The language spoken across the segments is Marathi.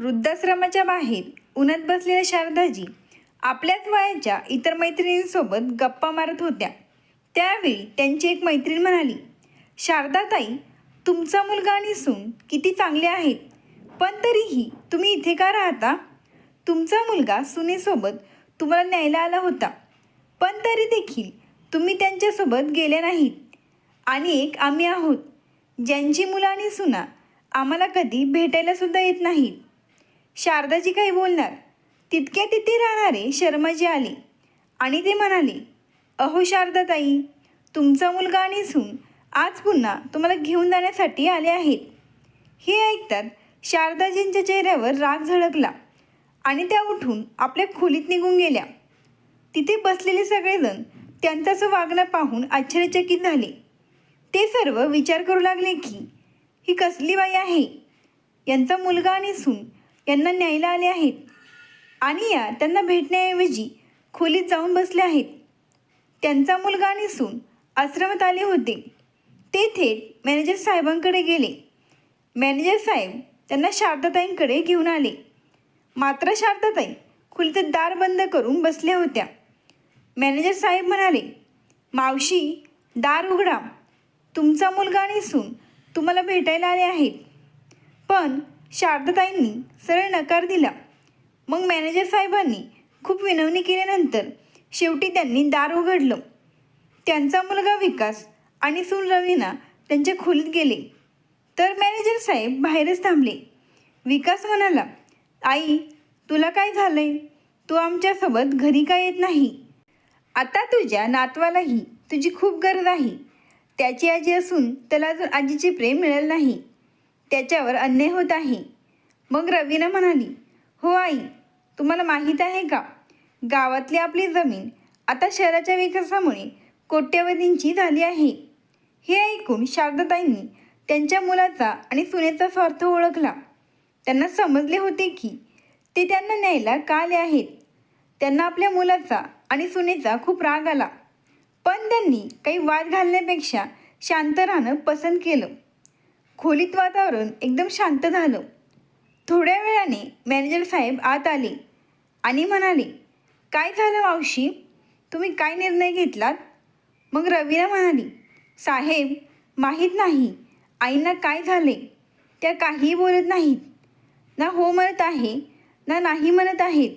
वृद्धाश्रमाच्या बाहेर उन्हात बसलेल्या शारदाजी आपल्याच वयाच्या इतर मैत्रिणींसोबत गप्पा मारत होत्या. त्यावेळी त्यांची एक मैत्रीण म्हणाली शारदाताई तुमचा मुलगा आणि सून किती चांगले आहेत. पण तरीही तुम्ही इथे का राहता? तुमचा मुलगा सुनेसोबत तुम्हाला न्यायला आला होता. पण तरी देखील तुम्ही त्यांच्यासोबत गेले नाहीत. आणि एक आम्ही आहोत. ज्यांची मुलं आणि सुना आम्हाला कधी भेटायला सुद्धा येत नाहीत. शारदाजी काही बोलणार. तितक्या तिथे राहणारे शर्माजी आले आणि ते म्हणाले अहो शारदाताई तुमचा मुलगा आणि सून आज पुन्हा तुम्हाला घेऊन जाण्यासाठी आले आहेत. हे ऐकतात शारदाजींच्या चेहऱ्यावर राग झळकला आणि त्या उठून आपल्या खोलीत निघून गेल्या. तिथे बसलेले सगळेजण त्यांचं वागणं पाहून आश्चर्यचकित झाले. ते सर्व विचार करू लागले की ही कसली बाई आहे? यांचा मुलगा आणि सून यांना न्यायला आले आहेत. आणि या त्यांना भेटण्याऐवजी खोलीत जाऊन बसले आहेत. त्यांचा मुलगा आणि सून आश्रमात आले होते. ते थेट मॅनेजर साहेबांकडे गेले. मॅनेजर साहेब त्यांना शारदाताईंकडे घेऊन आले. मात्र शारदाताई खोलीचं दार बंद करून बसल्या होत्या. मॅनेजर साहेब म्हणाले मावशी दार उघडा. तुमचा मुलगा आणि सून तुम्हाला भेटायला आले आहेत. पण शारदाताईंनी सरळ नकार दिला. मग मॅनेजर साहेबांनी खूप विनवणी केल्यानंतर शेवटी त्यांनी दार उघडलं. त्यांचा मुलगा विकास आणि सून रवीना त्यांच्या खोलीत गेले. तर मॅनेजर साहेब बाहेरच थांबले. विकास म्हणाला आई तुला काय झालंय? तू आमच्यासोबत घरी का येत नाही? आता तुझ्या नातवालाही तुझी खूप गरज आहे. त्याची आजी असून त्याला अजून आजीचे प्रेम मिळेल नाही. त्याच्यावर अन्याय होत आहे. मग रवीनं म्हणाली हो आई तुम्हाला माहीत आहे का? गावातली आपली जमीन आता शहराच्या विकासामुळे कोट्यवधींची झाली आहे. हे ऐकून शारदाताईंनी त्यांच्या मुलाचा आणि सुनेचा स्वार्थ ओळखला. त्यांना समजले होते की ते त्यांना न्यायला का आले आहेत? त्यांना आपल्या मुलाचा आणि सुनेचा खूप राग आला. पण त्यांनी काही वाद घालण्यापेक्षा शांत राहणं पसंत केलं. खोलीत वातावरण एकदम शांत झालं. थोड्या वेळाने मॅनेजर साहेब आत आले आणि म्हणाले काय झालं मावशी? तुम्ही काय निर्णय घेतलात? मग रवीना म्हणाली साहेब माहीत नाही. आईंना काय झाले? त्या काहीही बोलत नाहीत. ना हो म्हणत आहे ना नाही म्हणत आहेत.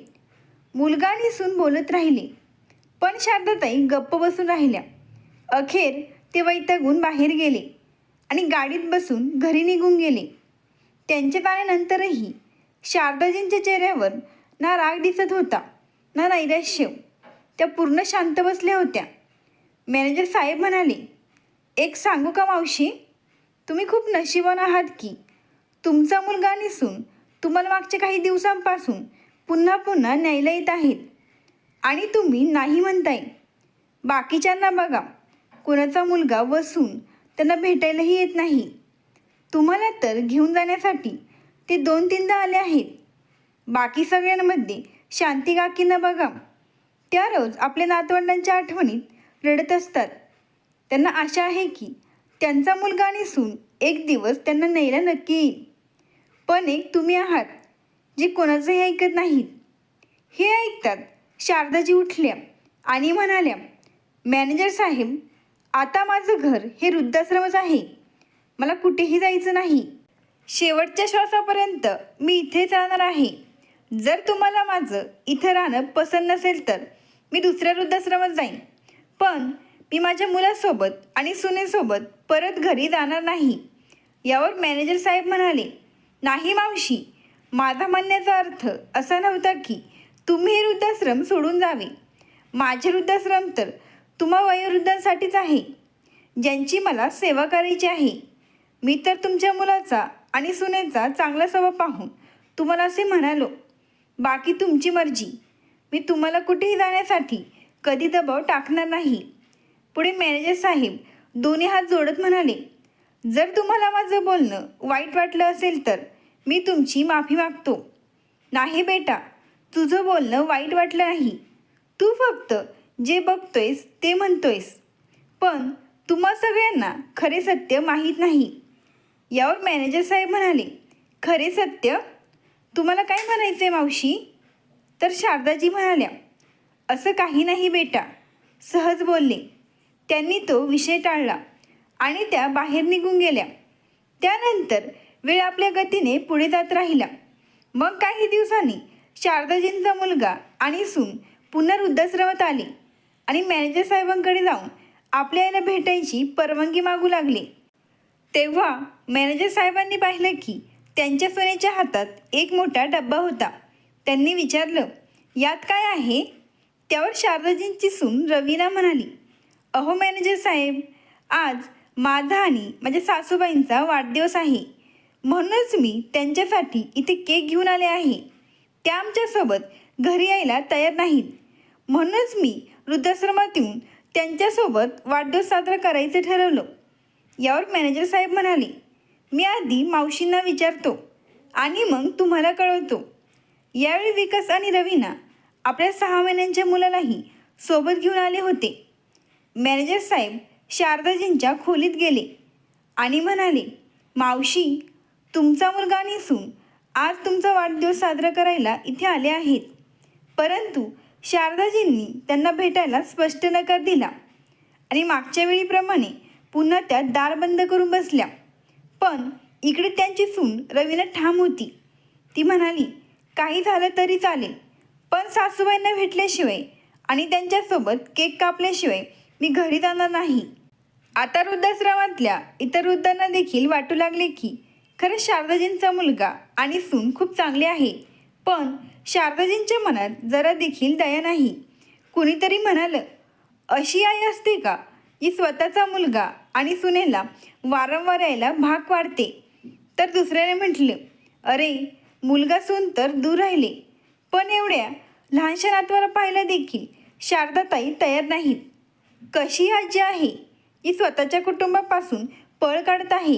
मुलगा आणि सून बोलत राहिले. पण शारदाताई गप्प बसून राहिल्या. अखेर ते वैतागून बाहेर गेले. आणि गाडीत बसून घरी निघून गेले. त्यांच्या आल्यानंतरही शारदाजींच्या चेहऱ्यावर ना राग दिसत होता ना नैराश्य. त्या पूर्ण शांत बसल्या होत्या. मॅनेजर साहेब म्हणाले एक सांगू का मावशी? तुम्ही खूप नशिबान आहात की. तुमचा मुलगा निसून तुम्हाला मागच्या काही दिवसांपासून पुन्हा पुन्हा न्यायला येत आहेत. आणि तुम्ही नाही म्हणताय. बाकीच्यांना बघा. कुणाचा मुलगा वसून त्यांना भेटायलाही येत नाही. तुम्हाला तर घेऊन जाण्यासाठी ते दोन तीनदा आले आहेत. बाकी सगळ्यांमध्ये शांती काकींना बघा. त्या रोज आपल्या नातवंडांच्या आठवणीत रडत असतात. त्यांना आशा आहे की त्यांचा मुलगा आणि सून एक दिवस त्यांना न्यायला नक्की येईल. पण एक तुम्ही आहात जे कोणाचंही ऐकत नाहीत. हे ऐकतात शारदाजी उठल्या आणि म्हणाल्या मॅनेजर साहेब आता माझं घर हे वृद्धाश्रमच आहे. मला कुठेही जायचं नाही. शेवटच्या श्वासापर्यंत मी इथेच राहणार आहे. जर तुम्हाला माझं इथं राहणं पसंत नसेल तर मी दुसऱ्या वृद्धाश्रमात जाईन. पण मी माझ्या मुलासोबत आणि सुनेसोबत परत घरी जाणार नाही. यावर मॅनेजर साहेब म्हणाले नाही मावशी माझा म्हणण्याचा अर्थ असा नव्हता की तुम्ही हे वृद्धाश्रम सोडून जावे. माझे वृद्धाश्रम तर तुम्हा वयोवृद्धांसाठीच आहे ज्यांची मला सेवा करायची आहे. मी तर तुमच्या मुलाचा आणि सुनेचा चांगला स्वभाव पाहून तुम्हाला असे म्हणालो बाकी तुमची मर्जी. मी तुम्हाला कुठेही जाण्यासाठी कधी दबाव टाकणार नाही. पुढे मॅनेजर साहेब दोन्ही हात जोडत म्हणाले जर तुम्हाला माझं बोलणं वाईट वाटलं असेल तर मी तुमची माफी मागतो. नाही बेटा तुझं बोलणं वाईट वाटलं नाही. तू फक्त जे बघतोयस ते म्हणतोयस. पण तुम्हा सगळ्यांना खरे सत्य माहीत नाही. यावर मॅनेजर साहेब म्हणाले खरे सत्य? तुम्हाला काय म्हणायचं आहे मावशी? तर शारदाजी म्हणाल्या असं काही नाही बेटा. सहज बोलले. त्यांनी तो विषय टाळला आणि त्या बाहेर निघून गेल्या. त्यानंतर वेळ आपल्या गतीने पुढे जात राहिला. मग काही दिवसांनी शारदाजींचा मुलगा आणि सून पुन्हा वृद्धाश्रमात आले. आणि मॅनेजर साहेबांकडे जाऊन आपल्या आईला भेटायची परवानगी मागू लागले. तेव्हा मॅनेजर साहेबांनी पाहिलं की त्यांच्या सोन्याच्या हातात एक मोठा डब्बा होता. त्यांनी विचारलं यात काय आहे? त्यावर शारदाजींची सून रवीना म्हणाली अहो मॅनेजर साहेब आज माझा आणि माझ्या सासूबाईंचा वाढदिवस आहे. म्हणूनच मी त्यांच्यासाठी इथे केक घेऊन आले आहे. त्या आमच्यासोबत घरी यायला तयार नाहीत. म्हणूनच मी वृद्धाश्रमात येऊन त्यांच्यासोबत वाढदिवस साजरा करायचं ठरवलं. यावर मॅनेजर साहेब म्हणाले मी आधी मावशींना विचारतो आणि मग तुम्हाला कळवतो. यावेळी विकास आणि रवीना आपल्या सहा महिन्यांच्या मुलालाही सोबत घेऊन आले होते. मॅनेजर साहेब शारदाजींच्या खोलीत गेले आणि म्हणाले मावशी तुमचा मुलगा निसून आज तुमचा वाढदिवस साजरा करायला इथे आले आहेत. परंतु शारदाजींनी त्यांना भेटायला स्पष्ट नकार दिला. आणि मागच्या वेळीप्रमाणे पुन्हा त्या दार बंद करून बसल्या. पण इकडे त्यांची सून रवीला ठाम होती. ती म्हणाली काही झालं तरी चालेल. पण सासूबाईंना भेटल्याशिवाय आणि त्यांच्यासोबत केक कापल्याशिवाय मी घरी जाणार नाही. आता वृद्धाश्रमातल्या इतर वृद्धांना देखील वाटू लागले की खरंच शारदाजींचा मुलगा आणि सून खूप चांगले आहे. पण शारदाजींच्या मनात जरा देखील दया नाही. कुणीतरी म्हणालं अशी आई असते का? ही स्वतःचा मुलगा आणि सुनेला वारंवार यायला भाग वाढते तर दुसऱ्याने म्हटलं अरे मुलगा सून तर दूर राहिले. पण एवढ्या लहानशा नातवाला पाहायला देखील शारदाताई तयार नाहीत. कशी आजी आहे? ही स्वतःच्या कुटुंबापासून पळ काढत आहे.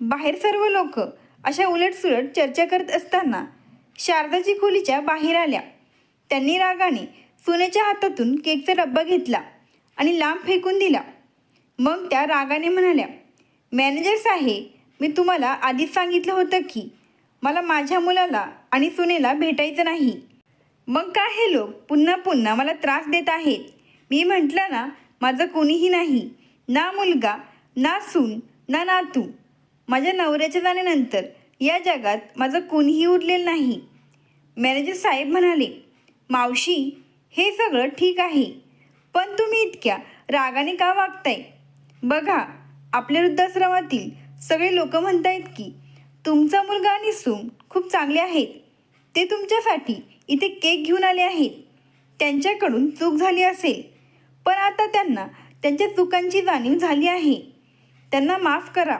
बाहेर सर्व लोक अशा उलटसुलट चर्चा करत असताना शारदाची खोलीच्या बाहेर आल्या. त्यांनी रागाने सुनेच्या हातातून केकचा डब्बा घेतला आणि लांब फेकून दिला. मग त्या रागाने म्हणाल्या मॅनेजर साहेब मी तुम्हाला आधीच सांगितलं होतं की मला माझ्या मुलाला आणि सुनेला भेटायचं नाही. मग काय हे लोक पुन्हा पुन्हा मला त्रास देत आहेत? मी म्हटलं ना माझं कोणीही नाही. ना मुलगा ना सून ना नातू. माझ्या नवऱ्याच्या जाण्यानंतर या जगात माझं कोणीही उरलेलं नाही. मॅनेजर साहेब म्हणाले मावशी हे सगळं ठीक आहे पण तुम्ही इतक्या रागाने का वागताय? बघा आपल्या वृद्धाश्रमातील सगळे लोक म्हणतायत की तुमचा मुलगा आणि सून खूप चांगले आहेत. ते तुमच्यासाठी इथे केक घेऊन आले आहेत. त्यांच्याकडून चूक झाली असेल पण आता त्यांना त्यांच्या चुकांची जाणीव झाली आहे. त्यांना माफ करा.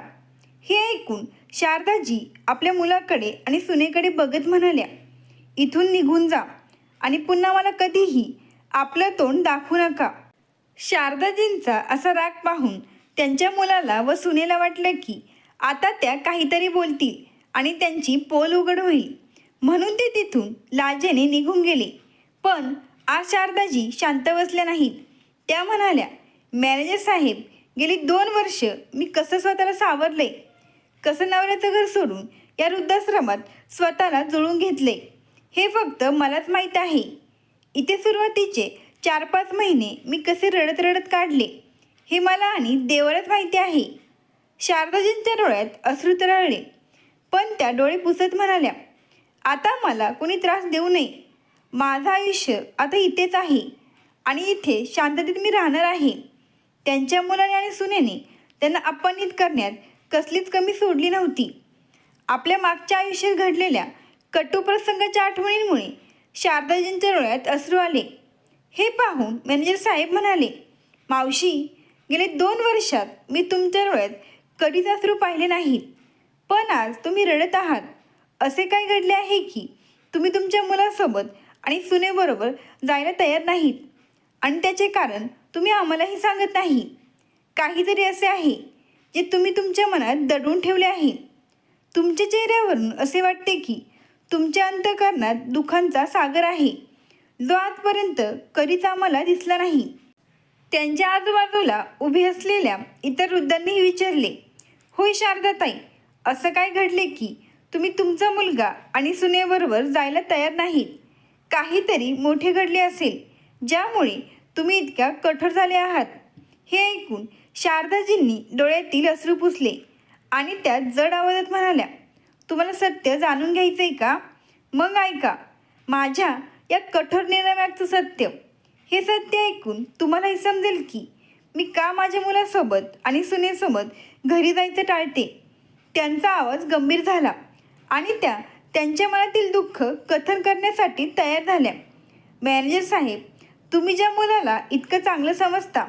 हे ऐकून शारदाजी आपल्या मुलाकडे आणि सुनेकडे बघत म्हणाल्या इथून निघून जा आणि पुन्हा मला कधीही आपलं तोंड दाखवू नका. शारदाजींचा असा राग पाहून त्यांच्या मुलाला व सुनेला वाटलं की आता त्या काहीतरी बोलतील आणि त्यांची पोल उघड होईल. म्हणून ते तिथून लाजेने निघून गेले. पण आज शारदाजी शांत बसल्या नाहीत. त्या म्हणाल्या मॅनेजर साहेब गेली दोन वर्ष मी कसं स्वतःला सावरले? कसं नवऱ्याचं घर सोडून या वृद्धाश्रमात स्वतःला जुळून घेतले. हे फक्त मलाच माहीत आहे. इथे सुरुवातीचे चार पाच महिने मी कसे रडत रडत काढले हे मला आणि देवालाच माहिती आहे. शारदाजींच्या डोळ्यात अश्रू तरळले पण त्या डोळे पुसत म्हणाल्या आता मला कोणी त्रास देऊ नये. माझं आयुष्य आता इथेच आहे आणि इथे शांततेत मी राहणार आहे. त्यांच्या मुलाने आणि सुनेने त्यांना अपमानित करण्यात कसलीच कमी सोडली नव्हती. आपल्या मागच्या आयुष्यात घडलेल्या कटू प्रसंगाच्या आठवणींमुळे शारदाजींच्या डोळ्यात अश्रू आले. हे पाहून मॅनेजर साहेब म्हणाले मावशी गेले दोन वर्षात मी तुमच्या डोळ्यात कधीच अश्रू पाहिले नाहीत. पण आज तुम्ही रडत आहात. असे काय घडले आहे की तुम्ही तुमच्या मुलासोबत आणि सुनेबरोबर जायला तयार नाहीत. आणि त्याचे कारण तुम्ही आम्हालाही सांगत नाही. काहीतरी असे आहे. जे तुम्ही तुमच्या मनात दडून ठेवले आहे. तुमच्या चेहऱ्यावरून असे वाटते की तुमच्या अंतकरणात दुःखांचा सागर आहे. जो आजपर्यंत कधीच आम्हाला दिसला नाही. त्यांच्या आजूबाजूला उभे असलेल्या इतर वृद्धांनीही विचारले होय शारदाताई असं काय घडले की तुम्ही तुमचा मुलगा आणि सुनेबरोबर जायला तयार नाहीत? काहीतरी मोठे घडले असेल ज्यामुळे तुम्ही इतक्या कठोर झाले आहात. हे ऐकून शारदाजींनी डोळ्यातील अश्रू पुसले आणि त्यात जड आवाजात म्हणाल्या तुम्हाला सत्य जाणून घ्यायचं आहे का? मग ऐका माझ्या या कठोर निर्णयाचं सत्य. हे सत्य ऐकून तुम्हालाही समजेल की मी का माझ्या मुलासोबत आणि सुनेसोबत घरी जायचं टाळते. त्यांचा आवाज गंभीर झाला आणि त्या त्यांच्या मनातील दुःख कथन करण्यासाठी तयार झाल्या. मॅनेजर साहेब तुम्ही ज्या मुलाला इतकं चांगलं समजता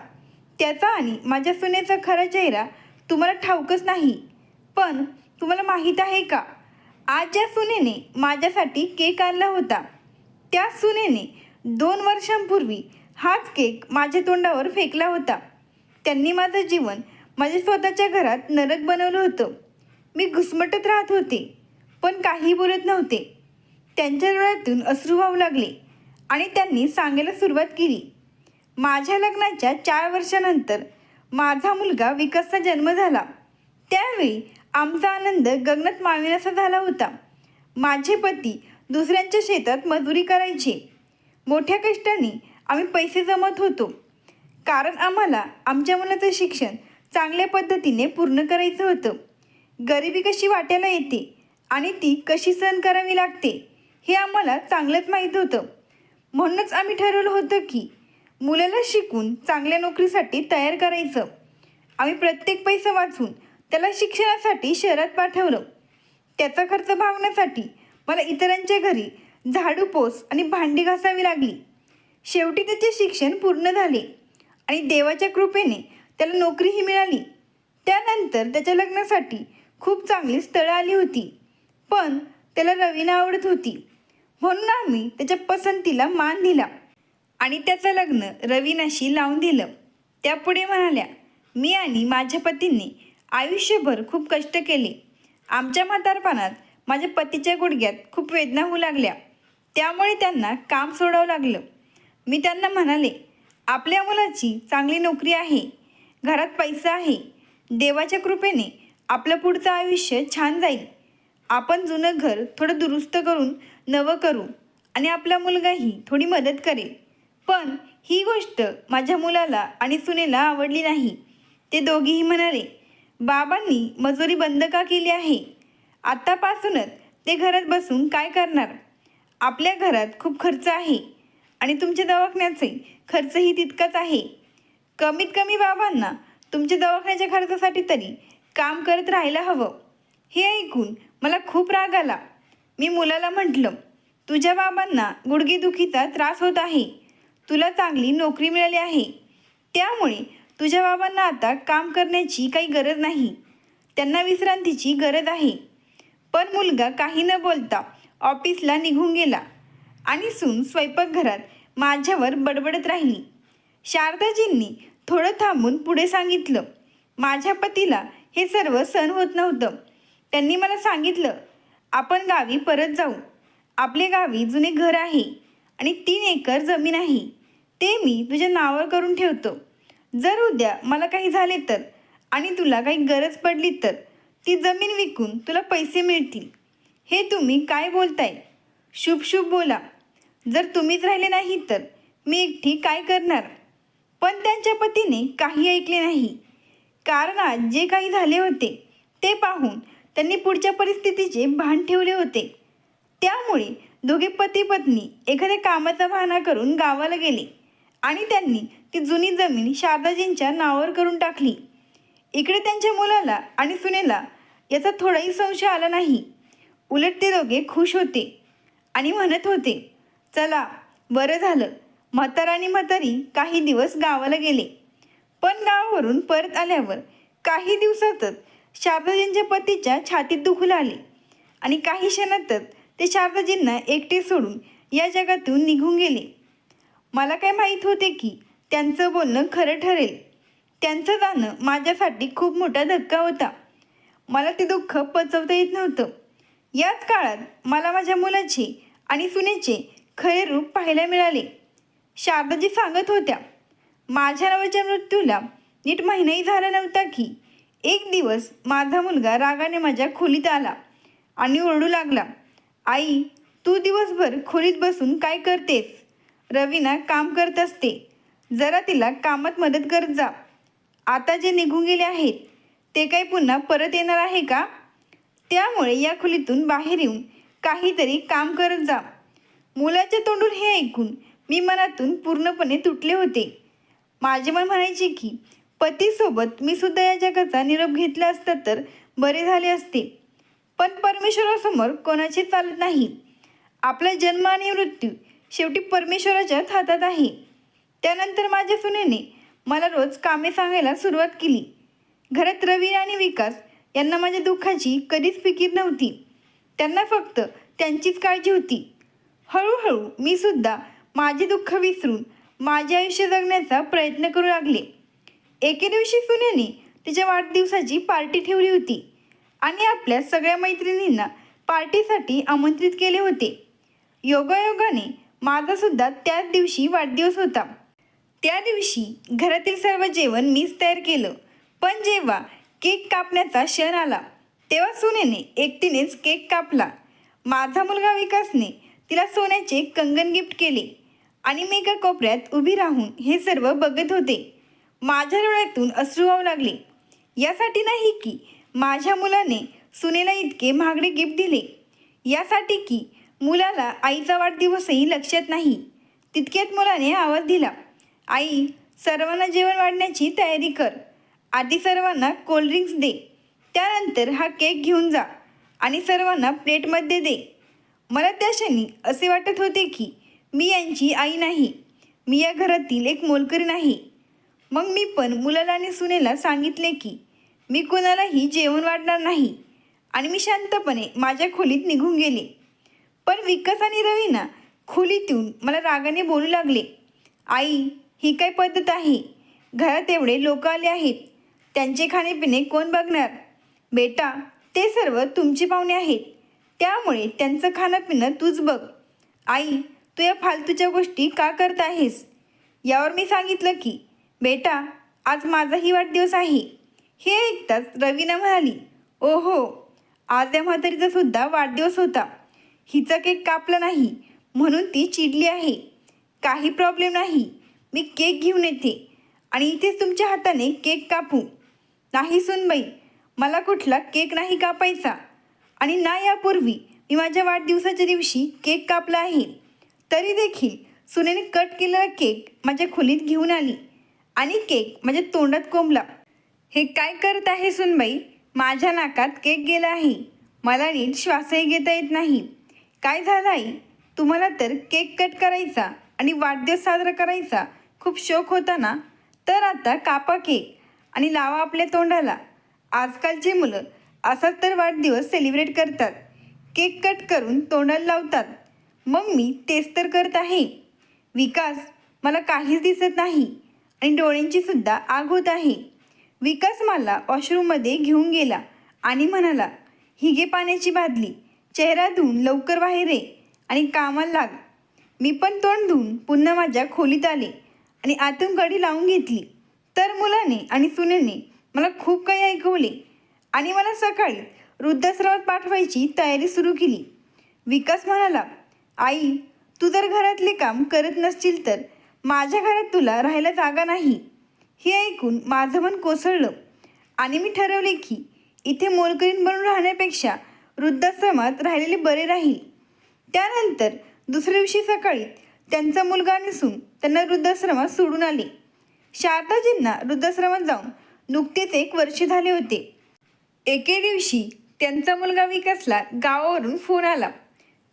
त्याचा आणि माझ्या सुनेचा खरा चेहरा तुम्हाला ठाऊकच नाही. पण तुम्हाला माहीत आहे का? आज ज्या सुनेने माझ्यासाठी केक आणला होता त्या सुनेने दोन वर्षांपूर्वी हाच केक माझ्या तोंडावर फेकला होता. त्यांनी माझं जीवन माझ्या स्वतःच्या घरात नरक बनवलं होतं. मी घुसमटत राहत होते पण काही बोलत नव्हते. त्यांच्या डोळ्यातून अश्रू वाहू लागले आणि त्यांनी सांगायला सुरुवात केली. माझ्या लग्नाच्या चार वर्षानंतर माझा मुलगा विकासचा जन्म झाला. त्यावेळी आमचा आनंद गगनात मावेनासा झाला होता. माझे पती दुसऱ्यांच्या शेतात मजुरी करायचे. मोठ्या कष्टाने आम्ही पैसे जमत होतो. कारण आम्हाला आमच्या मुलाचं शिक्षण चांगल्या पद्धतीने पूर्ण करायचं होतं. गरिबी कशी वाट्याला येते आणि ती कशी सहन करावी लागते हे आम्हाला चांगलंच माहीत होतं. म्हणूनच आम्ही ठरवलं होतं की मुलाला शिकून चांगल्या नोकरीसाठी तयार करायचं. आम्ही प्रत्येक पैसा वाचून त्याला शिक्षणासाठी शहरात पाठवलं. त्याचा खर्च भागण्यासाठी मला इतरांच्या घरी झाडू पोस आणि भांडी घासावी लागली. शेवटी त्याचे शिक्षण पूर्ण झाले आणि देवाच्या कृपेने त्याला नोकरीही मिळाली. त्यानंतर त्याच्या लग्नासाठी खूप चांगली स्थळं आली होती पण त्याला रवीना आवडत होती. म्हणून आम्ही त्याच्या पसंतीला मान दिला. आणि त्याचं लग्न रवीनाशी लावून दिलं. त्या पुढे म्हणाल्या मी आणि माझ्या पतींनी आयुष्यभर खूप कष्ट केले. आमच्या म्हातारपणात माझ्या पतीच्या गुडघ्यात खूप वेदना होऊ लागल्या. त्यामुळे त्यांना काम सोडावं लागलं. मी त्यांना म्हणाले आपल्या मुलाची चांगली नोकरी आहे. घरात पैसा आहे. देवाच्या कृपेने आपलं पुढचं आयुष्य छान जाईल. आपण जुनं घर थोडं दुरुस्त करून नवं करू आणि आपला मुलगाही थोडी मदत करेल. पण ही गोष्ट माझ्या मुलाला आणि सुनेला आवडली नाही. ते दोघेही म्हणाले बाबांनी मजुरी बंद का केली आहे? आत्तापासूनच ते घरात बसून काय करणार? आपल्या घरात खूप खर्च आहे आणि तुमच्या दवाखान्याचे खर्चही तितकाच आहे. कमीत कमी बाबांना तुमच्या दवाखान्याच्या खर्चासाठी तरी काम करत राहायला हवं. हे ऐकून मला खूप राग आला. मी मुलाला म्हटलं तुझ्या बाबांना गुडघेदुखीचा त्रास होत आहे. तुला चांगली नोकरी मिळाली आहे. त्यामुळे तुझ्या बाबांना आता काम करण्याची काही गरज नाही. त्यांना विश्रांतीची गरज आहे. पण मुलगा काही न बोलता ऑफिसला निघून गेला आणि सून स्वयंपाकघरात माझ्यावर बडबडत राहिली. शारदाजींनी थोडं थांबून पुढे सांगितलं माझ्या पतीला हे सर्व सण होत नव्हतं. त्यांनी मला सांगितलं आपण गावी परत जाऊ. आपले गावी जुने घर आहे. आणि तीन एकर जमीन आहे. ते मी तुझ्या नावावर करून ठेवतो. जर उद्या मला काही झाले तर आणि तुला काही गरज पडली तर ती जमीन विकून तुला पैसे मिळतील. हे तुम्ही काय बोलताय? शुभ शुभ बोला. जर तुम्हीच राहिले नाही तर मी एकटी काय करणार? पण त्यांच्या पतीने काही ऐकले नाही. कारण आज जे काही झाले होते ते पाहून त्यांनी पुढच्या परिस्थितीचे भान ठेवले होते. त्यामुळे दोघे पती पत्नी एखाद्या कामाचा बहाणा करून गावाला गेले आणि त्यांनी ती जुनी जमीन शारदाजींच्या नावावर करून टाकली. इकडे त्यांच्या मुलाला आणि सुनेला याचा थोडाही संशय आला नाही. उलट ते दोघे खुश होते आणि म्हणत होते चला बरं झालं. म्हातारा आणि म्हातारी काही दिवस गावाला गेले. पण गावावरून परत आल्यावर काही दिवसातच शारदाजींच्या पतीच्या छातीत दुखू लागले आणि काही क्षणातच ते शारदाजींना एकटे सोडून या जगातून निघून गेले. मला काय माहीत होते की त्यांचं बोलणं खरं ठरेल. त्यांचं जाणं माझ्यासाठी खूप मोठा धक्का होता. मला ते दुःख पचवता येत नव्हतं. याच काळात मला माझ्या मुलाचे आणि सुनेचे खरे रूप पाहायला मिळाले. शारदाजी सांगत होत्या माझ्या नावाच्या मृत्यूला नीट महिनाही झाला नव्हता की एक दिवस माझा मुलगा रागाने माझ्या खोलीत आला आणि ओरडू लागला. आई तू दिवसभर खोलीत बसून काय करतेस? रवीना काम करत असते. जरा तिला कामात मदत करत जा. आता जे निघून गेले आहेत ते काही पुन्हा परत येणार आहे का? त्यामुळे या खोलीतून बाहेर येऊन काहीतरी काम करत जा. मुलाच्या तोंडून हे ऐकून मी मनातून पूर्णपणे तुटले होते. माझे मन म्हणायचे की पतीसोबत मी सुद्धा या जगाचा निरोप घेतला असता तर बरे झाले असते. पण परमेश्वरासमोर कोणाची चालत नाही. आपला जन्म आणि मृत्यू शेवटी परमेश्वराच्याच हातात आहे. त्यानंतर माझ्या सुनेने मला रोज कामे सांगायला सुरुवात केली. घरात रवी आणि विकास यांना माझ्या दुःखाची कधीच फिकीर नव्हती. त्यांना फक्त त्यांचीच काळजी होती. हळूहळू मी सुद्धा माझे दुःख विसरून माझे आयुष्य जगण्याचा प्रयत्न करू लागले. एके दिवशी सुनेने तिच्या वाढदिवसाची पार्टी ठेवली होती. आणि आपल्या सगळ्या मैत्रिणींना पार्टीसाठी आमंत्रित केले होते. योगायोगाने माझा सुद्धा त्याच दिवशी वाढदिवस होता. त्या दिवशी घरातील सर्व जेवण मीच तयार केलं. पण जेव्हा केक कापण्याचा क्षण आला तेव्हा सोनेने एकटीनेच केक कापला. माझा मुलगा विकासने तिला सोन्याचे कंगन गिफ्ट केले आणि मी एका कोपऱ्यात उभी राहून हे सर्व बघत होते. माझ्या डोळ्यातून अश्रू वाहू लागले. यासाठी नाही की माझ्या मुलाने सुनेला इतके महागडे गिफ्ट दिले. यासाठी की मुलाला आईचा वाढदिवसही लक्षात नाही. तितक्यात मुलाने आवाज दिला आई सर्वांना जेवण वाढण्याची तयारी कर. आधी सर्वांना कोल्ड्रिंक्स दे. त्यानंतर हा केक घेऊन जा आणि सर्वांना प्लेटमध्ये दे. मला त्या क्षणी असे वाटत होते की मी यांची आई नाही. मी या घरातील एक मोलकरी नाही. मग मी पण मुलाला आणि सुनेला सांगितले की मी कुणालाही जेवण वाढणार नाही. आणि मी शांतपणे माझ्या खोलीत निघून गेले. पण विकास आणि रवीना खोलीत येऊन मला रागाने बोलू लागले. आई ही काय पद्धत आहे? घरात एवढे लोक आले आहेत. त्यांचे खाणेपिणे कोण बघणार? बेटा ते सर्व तुमचे पाहुणे आहेत. त्यामुळे त्यांचं खाणंपिणं तूच बघ. आई तू या फालतूच्या गोष्टी का करत आहेस? यावर मी सांगितलं की बेटा आज माझाही वाढदिवस आहे. हे ऐकताच रवीना म्हणाली ओहो आज या म्हातारीचा सुद्धा वाढदिवस होता. हिचा केक कापला नाही म्हणून ती चिडली आहे. काही प्रॉब्लेम नाही मी केक घेऊन येते आणि इथेच तुमच्या हाताने केक कापू. नाही सुनबाई मला कुठला केक नाही कापायचा आणि ना यापूर्वी मी माझ्या वाढदिवसाच्या दिवशी केक कापला आहे. तरी देखील सुनेने कट केलेला केक माझ्या खोलीत घेऊन आली आणि केक माझ्या तोंडात कोंबला. हे काय करत आहे सुनबाई? माझ्या नाकात केक गेला आहे. मला नीट श्वासही घेता येत नाही. काय झालं आई? तुम्हाला तर केक कट करायचा आणि वाढदिवस साजरा करायचा खूप शौक होता ना? तर आता कापा केक आणि लावा आपल्या तोंडाला. आजकालची मुलं असाच तर वाढदिवस सेलिब्रेट करतात. केक कट करून तोंडाला लावतात. मग मी तेच तर करत आहे. विकास मला काहीच दिसत नाही आणि डोळ्यांची सुद्धा आग होत आहे. विकास मला वॉशरूममध्ये घेऊन गेला आणि म्हणाला ही घे पाण्याची बादली चेहरा धुवून लवकर बाहेर ये आणि कामाला लाग. मी पण तोंड धुवून पुन्हा माझ्या खोलीत आले आणि आतून कडी लावून घेतली. तर मुलाने आणि सुनेने मला खूप काही ऐकवले आणि मला सकाळी वृद्धाश्रमात पाठवायची तयारी सुरू केली. विकास म्हणाला आई तू जर घरातले काम करत नसशील तर माझ्या घरात तुला राहायला जागा नाही. हे ऐकून माझं मन कोसळलं. आणि मी ठरवले की इथे मोलकरीण बनून राहण्यापेक्षा वृद्धाश्रमात राहिलेले बरे राहील. त्यानंतर दुसऱ्या दिवशी सकाळी त्यांचा मुलगा नसून त्यांना वृद्धाश्रमात सोडून आले. शारदाजींना वृद्धाश्रमात जाऊन नुकतेच एक वर्ष झाले होते. एके दिवशी त्यांचा मुलगा विकासला गावावरून फोन आला.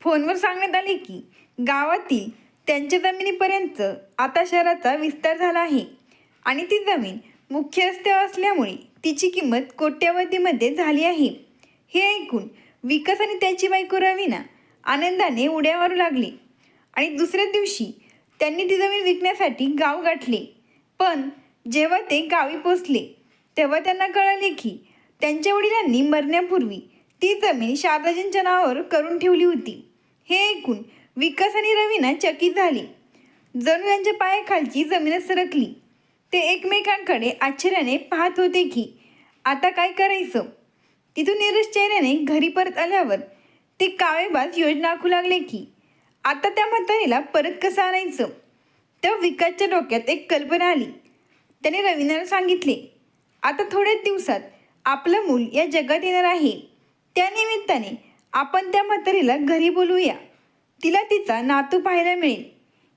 फोनवर सांगण्यात आले की गावातील त्यांच्या जमिनीपर्यंत आता शहराचा विस्तार झाला आहे. आणि ती जमीन मुख्य रस्त्यावर असल्यामुळे तिची किंमत कोट्यावधीमध्ये झाली आहे. हे ऐकून विकास आणि त्याची बायको रवीना आनंदाने उड्या मारू लागले आणि दुसऱ्या दिवशी त्यांनी ती जमीन विकण्यासाठी गाव गाठले. पण जेव्हा ते गावी पोचले तेव्हा त्यांना कळाले की त्यांच्या वडिलांनी मरण्यापूर्वी ती जमीन शारदाजींच्या नावावर करून ठेवली होती. हे ऐकून विकास आणि रवीना चकित झाले. जणू त्यांच्या पायाखालची जमीनच सरकली. ते एकमेकांकडे आश्चर्याने पाहत होते की आता काय करायचं? तिथून निरश चेहऱ्याने घरी परत आल्यावर ते काळेबाज योजना आखू लागले की आता त्या म्हातारीला परत कसं आणायचं? तेव्हा विकासच्या डोक्यात एक कल्पना आली. त्याने रवीनाला सांगितले आता थोड्याच दिवसात आपलं मूल या जगात येणार आहे. त्या निमित्ताने आपण त्या म्हातारीला घरी बोलवूया तिला तिचा नातू पाहायला मिळेल.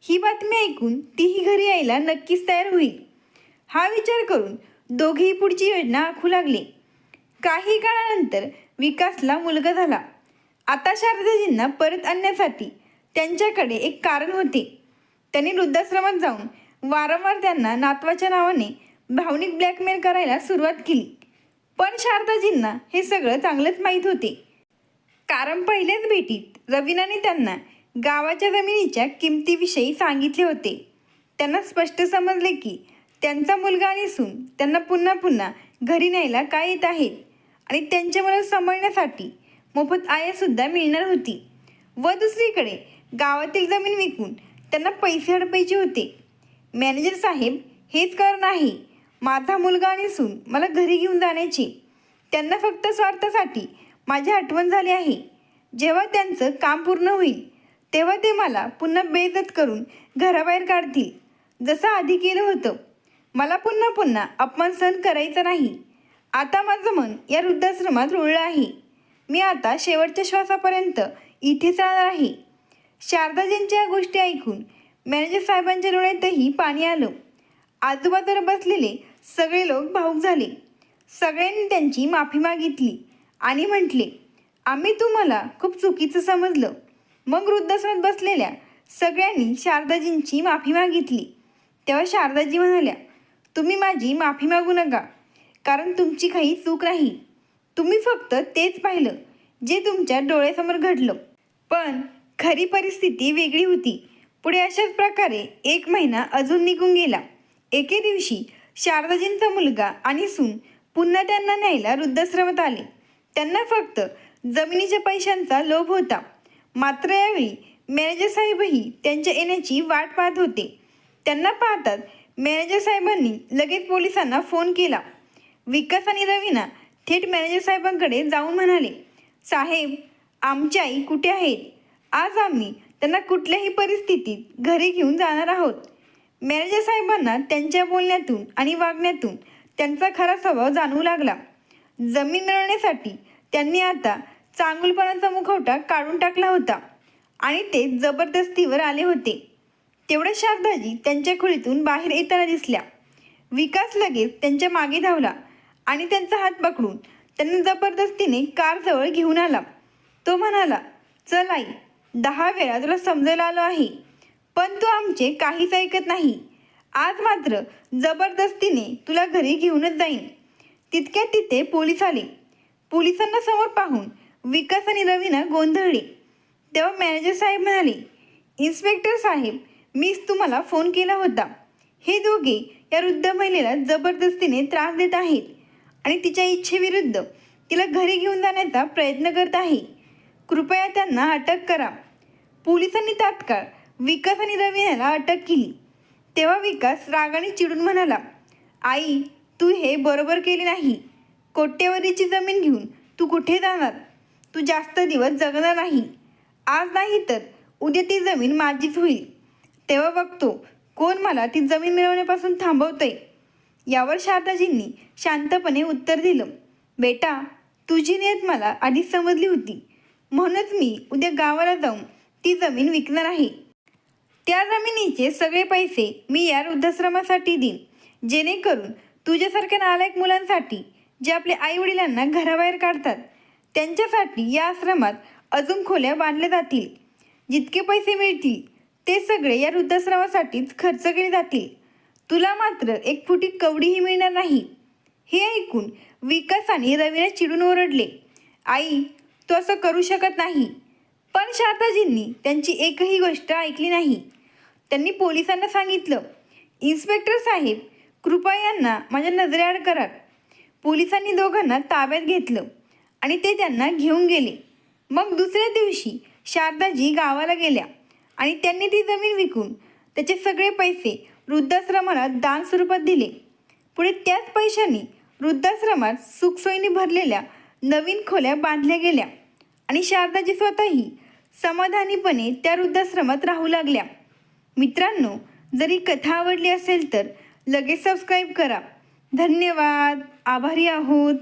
ही बातमी ऐकून तीही घरी यायला नक्कीच तयार होईल. हा विचार करून दोघेही पुढची योजना आखू लागली. काही काळानंतर विकासला मुलगा झाला. आता शारदाजींना परत आणण्यासाठी त्यांच्याकडे एक कारण होते. त्यांनी वृद्धाश्रमात जाऊन वारंवार त्यांना नातवाच्या नावाने भावनिक ब्लॅकमेल करायला सुरुवात केली. पण शारदाजींना हे सगळं चांगलंच माहीत होते. कारण पहिल्याच भेटीत रवीनाने त्यांना गावाच्या जमिनीच्या किमतीविषयी सांगितले होते. त्यांना स्पष्ट समजले की त्यांचा मुलगा आणि सून त्यांना पुन्हा पुन्हा घरी न्यायला काय येत आहेत आणि त्यांच्या मुलं सांभाळण्यासाठी मोफत आयासुद्धा मिळणार होती. व दुसरीकडे गावातील जमीन विकून त्यांना पैसे हडपायचे होते. मॅनेजर साहेब हेच कारण आहे. माझा मुलगा आणि सून मला घरी घेऊन जाण्याची. त्यांना फक्त स्वार्थासाठी माझी आठवण झाली आहे. जेव्हा त्यांचं काम पूर्ण होईल तेव्हा ते मला पुन्हा बेजत करून घराबाहेर काढतील जसं आधी केलं होतं. मला पुन्हा पुन्हा अपमान सहन करायचा नाही. आता माझं मन या वृद्धाश्रमात रुळलं आहे. मी आता शेवटच्या श्वासापर्यंत इथेच राहणार आहे. शारदाजींच्या या गोष्टी ऐकून मॅनेजर साहेबांच्या डोळ्यातही पाणी आलं. आजूबाजूला बसलेले सगळे लोक भाऊक झाले. सगळ्यांनी त्यांची माफी मागितली आणि म्हटले आम्ही तुम्हाला खूप चुकीचं समजलं. मग वृद्धाश्रमात बसलेल्या सगळ्यांनी शारदाजींची माफी मागितली. तेव्हा शारदाजी म्हणाल्या तुम्ही माझी माफी मागू नका. कारण तुमची काही चूक नाही. तुम्ही फक्त तेच पाहिलं जे तुमच्या डोळ्यासमोर घडलं. पण खरी परिस्थिती वेगळी होती. पुढे अशाच प्रकारे एक महिना अजून निघून गेला. एके दिवशी शारदाजींचा मुलगा आणि सून पुन्हा त्यांना न्यायला वृद्धाश्रमात आले. त्यांना फक्त जमिनीच्या पैशांचा लोभ होता. मात्र यावेळी मॅनेजर साहेबही त्यांच्या येण्याची वाट पाहत होते. त्यांना पाहतात मॅनेजर साहेबांनी लगेच पोलिसांना फोन केला. विकास आणि रवीना थेट मॅनेजर साहेबांकडे जाऊन म्हणाले साहेब आमची आई कुठे आहेत? आज आम्ही त्यांना कुठल्याही परिस्थितीत घरी घेऊन जाणार आहोत. मॅनेजर साहेबांना त्यांच्या बोलण्यातून आणि वागण्यातून त्यांचा खरा स्वभाव जाणवू लागला. जमीन मिळवण्यासाठी त्यांनी आता चांगुलपणाचा मुखवटा काढून टाकला होता आणि ते जबरदस्तीवर आले होते. तेवढ्या शारदाजी त्यांच्या खोलीतून बाहेर येताना दिसल्या. विकास लगेच त्यांच्या मागे धावला आणि त्यांचा हात पकडून त्यांना जबरदस्तीने कारजवळ घेऊन आला. तो म्हणाला चल आई दहा वेळा तुला समजायला आलो आहे पण तू आमचे काहीच ऐकत नाही. आज मात्र जबरदस्तीने तुला घरी घेऊनच जाईन. तितक्यात तिथे पोलीस आले. पोलिसांना समोर पाहून विकास आणि रवीनं गोंधळले. तेव्हा मॅनेजर साहेब म्हणाले इन्स्पेक्टर साहेब मीच तुम्हाला फोन केला होता. हे दोघे या वृद्ध महिलेला जबरदस्तीने त्रास देत आहेत आणि तिच्या इच्छेविरुद्ध तिला घरी घेऊन जाण्याचा प्रयत्न करत आहे. कृपया त्यांना अटक करा. पोलिसांनी तात्काळ विकास आणि रवीनाला अटक केली. तेव्हा विकास रागाने चिडून म्हणाला आई तू हे बरोबर केले नाही. कोट्यवरीची जमीन घेऊन तू कुठे जाणार? तू जास्त दिवस जगणार नाही. आज नाही तर उद्या ती जमीन माझीच होईल. तेव्हा बघतो कोण मला ती जमीन मिळवण्यापासून थांबवतंय? यावर शारदाजींनी शांतपणे उत्तर दिलं. बेटा तुझी नियत मला आधीच समजली होती. म्हणूनच मी उद्या गावाला जाऊन ती जमीन विकणार आहे. त्या जमिनीचे सगळे पैसे मी या वृद्धाश्रमासाठी देईन. जेणेकरून तुझ्यासारख्या नालायक मुलांसाठी जे आपल्या आईवडिलांना घराबाहेर काढतात त्यांच्यासाठी या आश्रमात अजून खोल्या बांधल्या जातील. जितके पैसे मिळतील ते सगळे या वृद्धाश्रमासाठीच खर्च केले जातील. तुला मात्र एक फुटी कवडीही मिळणार नाही. हे ऐकून विकास आणि रवीने चिडून ओरडले. आई तू असं करू शकत नाही. पण शारदाजींनी त्यांची एकही गोष्ट ऐकली नाही. त्यांनी पोलिसांना सांगितलं इन्स्पेक्टर साहेब कृपा यांना माझ्या नजरेआड करा. पोलिसांनी दोघांना ताब्यात घेतलं आणि ते त्यांना घेऊन गेले. मग दुसऱ्या दिवशी शारदाजी गावाला गेल्या. आणि त्यांनी ती जमीन विकून त्याचे सगळे पैसे वृद्धाश्रमाला दान स्वरूपात दिले. पुढे त्याच पैशांनी वृद्धाश्रमात सुखसोयीने भरलेल्या नवीन खोल्या बांधल्या गेल्या आणि शारदाजी स्वतःही समाधानीपणे त्या वृद्धाश्रमात राहू लागल्या. मित्रांनो जरी कथा आवडली असेल तर लगेच सबस्क्राईब करा. धन्यवाद. आभारी आहोत.